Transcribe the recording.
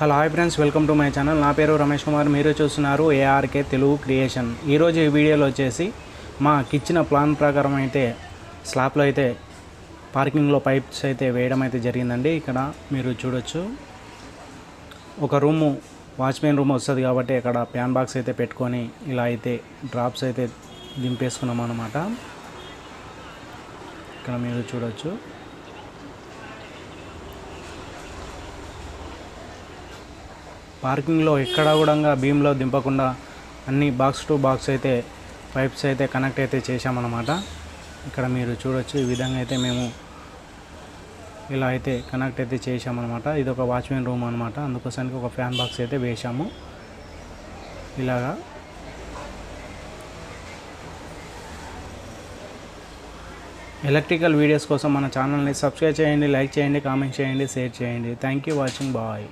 Hello hi friends welcome to my channel. నా పేరు రమేష్ కుమార్. మీరు చూస్తున్నారు ఏఆర్కే తెలుగు క్రియేషన్. ఈరోజు ఈ వీడియోలో వచ్చేసి మాకిచ్చిన ప్లాన్ ప్రకారం అయితే స్లాబ్లో అయితే పార్కింగ్లో పైప్స్ అయితే వేయడం అయితే జరిగిందండి. ఇక్కడ మీరు చూడొచ్చు. ఒక రూము వాచ్మెన్ రూమ్ వస్తుంది కాబట్టి అక్కడ ప్యాన్ బాక్స్ అయితే పెట్టుకొని ఇలా అయితే డ్రాప్స్ అయితే దింపేసుకున్నాం అనమాట ఇక్కడ మీరు చూడొచ్చు. పార్కింగ్లో ఎక్కడ కూడా బీమ్లో దింపకుండా అన్ని బాక్స్ టు బాక్స్ అయితే పైప్స్ అయితే కనెక్ట్ అయితే చేశామన్నమాట. ఇక్కడ మీరు చూడొచ్చు ఈ విధంగా అయితే మేము ఇలా అయితే కనెక్ట్ అయితే చేశామన్నమాట. ఇది ఒక వాచ్మెన్ రూమ్ అనమాట అందుకోసానికి ఒక ఫ్యాన్ బాక్స్ అయితే వేశాము. ఇలాగా. ఎలక్ట్రికల్ వీడియోస్ కోసం మన ఛానల్ని సబ్స్క్రైబ్ చేయండి లైక్ చేయండి కామెంట్ చేయండి షేర్ చేయండి. Thank you watching bye